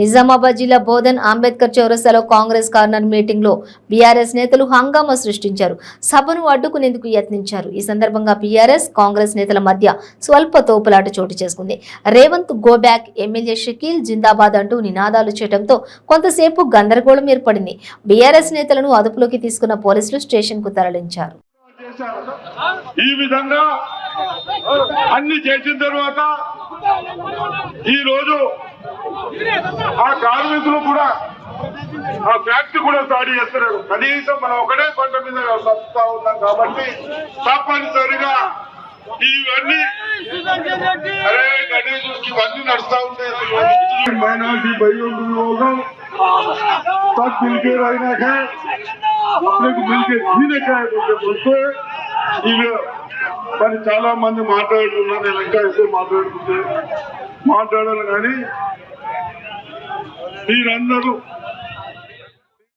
నిజామాబాద్ జిల్లా బోధన్ అంబేద్కర్ చౌరస్తాలో Congress corner మీటింగ్లో బీఆర్ఎస్ నేతలు హంగామా సృష్టించారు. సభను అడ్డుకునేందుకు యత్నించారు. ఈ సందర్భంగా బీఆర్ఎస్ కాంగ్రెస్ నేతల మధ్య స్వల్ప తోపులాట చోటు చేసుకుంది. Revanth go back MLA Shakeel జిందాబాద్ అంటూ నినాదాలు చేయడంతో కొంతసేపు గందరగోళం ఏర్పడింది. బీఆర్ఎస్ నేతలను అదుపులోకి తీసుకున్న పోలీసులు స్టేషన్కు తరలించారు. ఈ విధంగా అన్ని చేసిన తర్వాత ఈ రోజు ఆ కార్మికులు కూడా ఆ ఫ్యాక్టరీ కూడా స్టార్ట్ చేస్తున్నారు కనీసం మనం ఒకటే పంట మీద బతుకుతా ఉన్నాం కాబట్టి తప్పనిసరిగా ఇవన్నీ అరే గణేష్ ఇవన్నీ నడుస్తా ఉంటాయి మైనార్టీ భయం యోగం सब मिलके रहना है अपने को मिलके जीने का है मुझे बोलते ఇవి మరి చాలా మంది మాట్లాడుతున్నారు నేను ఇంకా ఎక్కువ మాట్లాడుతుంటే మాట్లాడాను కానీ మీరందరూ